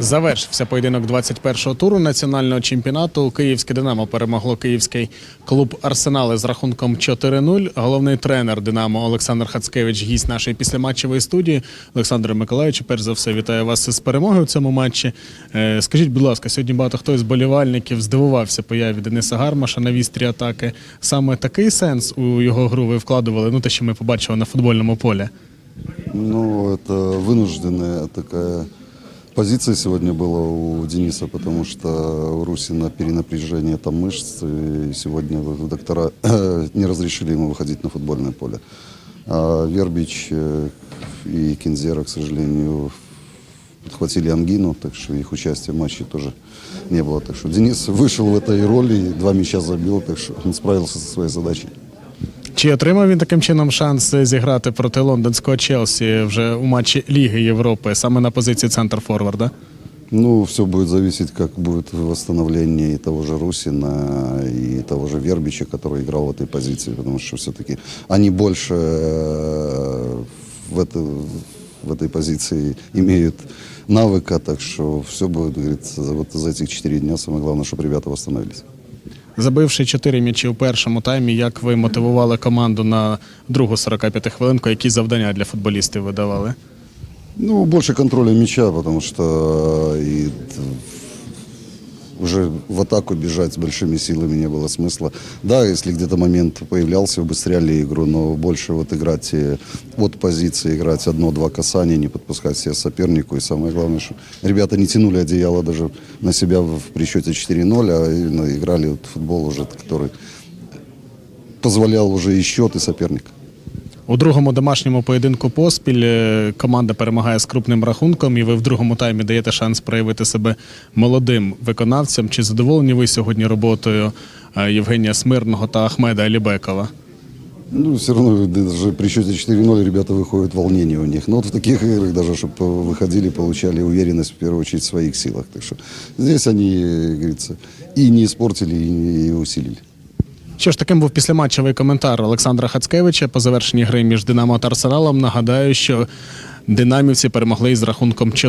Завершився поєдинок 21-го туру національного чемпіонату. Київське Динамо перемогло київський клуб Арсенали з рахунком 4-0. Головний тренер Динамо Олександр Хацкевич, гість нашої післяматчевої студії. Олександр Миколаївич, перш за все, вітаю вас з перемогою в цьому матчі. Е, Скажіть, будь ласка, сьогодні багато хто із болівальників здивувався появі Дениса Гармаша на вістрі атаки. Саме такий сенс у його гру ви вкладували, ну те, що ми побачили на футбольному полі. Ну, это вынужденная такая позиция сегодня была у Дениса, потому что у Русина перенапряжение там мышц, и сегодня доктора не разрешили ему выходить на футбольное поле. А Вербич э, и Кинзера, к сожалению, подхватили ангину, так что их участия в матче тоже не было. Так что Денис вышел в этой роли, два мяча забил, так что он справился со своей задачей. Чи отримав він таким чином шанс зіграти проти лондонського Челсі вже у матчі Ліги Європи, саме на позиції центр форварда? Ну, все будет зависеть, как будет восстановление и того же Русина, и того же Вербича, который играл в этой позиции, потому что все-таки они больше э, в, это, в этой позиции имеют навыка, так что все будет, говорится, за- вот за этих четыре дня самое главное, чтобы ребята восстановились. Забивши чотири м'ячі у першому таймі, як ви мотивували команду на другу 45 хвилинку, які завдання для футболістів ви давали? Ну, больше контроля мяча, потому что и т- уже в атаку бежать с большими силами не было смысла. Да, если где-то момент появлялся, убыстряли игру, но больше вот играть э, от позиции, играть одно-два касания, не подпускать себя сопернику. И самое главное, что ребята не тянули одеяло даже на себя в при счете 4-0, а именно играли вот в футбол уже, который позволял уже и счет, и соперник. У другому домашньому поєдинку поспіль е, команда перемагає з крупним рахунком, і ви в другому таймі даєте шанс проявити себе молодим виконавцям. Чи задоволені ви сьогодні роботою е, Євгенія Смирного та Ахмеда Алібекова? Ну, все равно даже при счете 4-0 ребята выходят волнение у них. Но вот в таких играх даже, чтобы выходили, получали уверенность в первую очередь в своих силах. Так что здесь они, как говорится, и не испортили, и не усилили. Що ж, таким був післяматчевий коментар Олександра Хацкевича по завершенні гри між Динамо та Арсеналом. Нагадаю, що динамівці перемогли із рахунком